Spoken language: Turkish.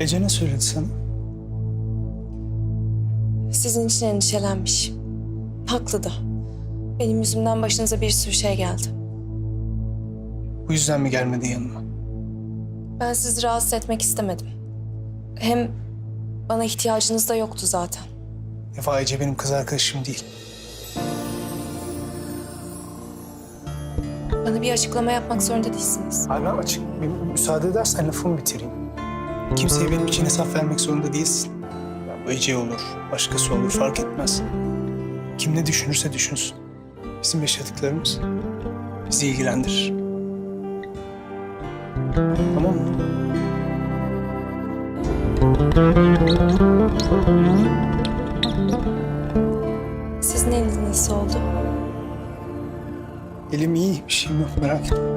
Ece ne söyledi sana? Sizin için endişelenmiş. Haklı da. Benim yüzümden başınıza bir sürü şey geldi. Bu yüzden mi gelmedi yanıma? Ben sizi rahatsız etmek istemedim. Hem bana ihtiyacınız da yoktu zaten. Defa Ece benim kız arkadaşım değil. Bana bir açıklama yapmak zorunda değilsiniz. Hala açık. Bir müsaade edersen lafımı bitireyim. Kimseye benim için hesap vermek zorunda değilsin. Bu Ece olur, başkası olur fark etmez. Kim ne düşünürse düşünsün. Bizim yaşadıklarımız bizi ilgilendirir. Tamam mı? Sizin eliniz nasıl oldu? Elim iyi, bir şeyim yok merak etme.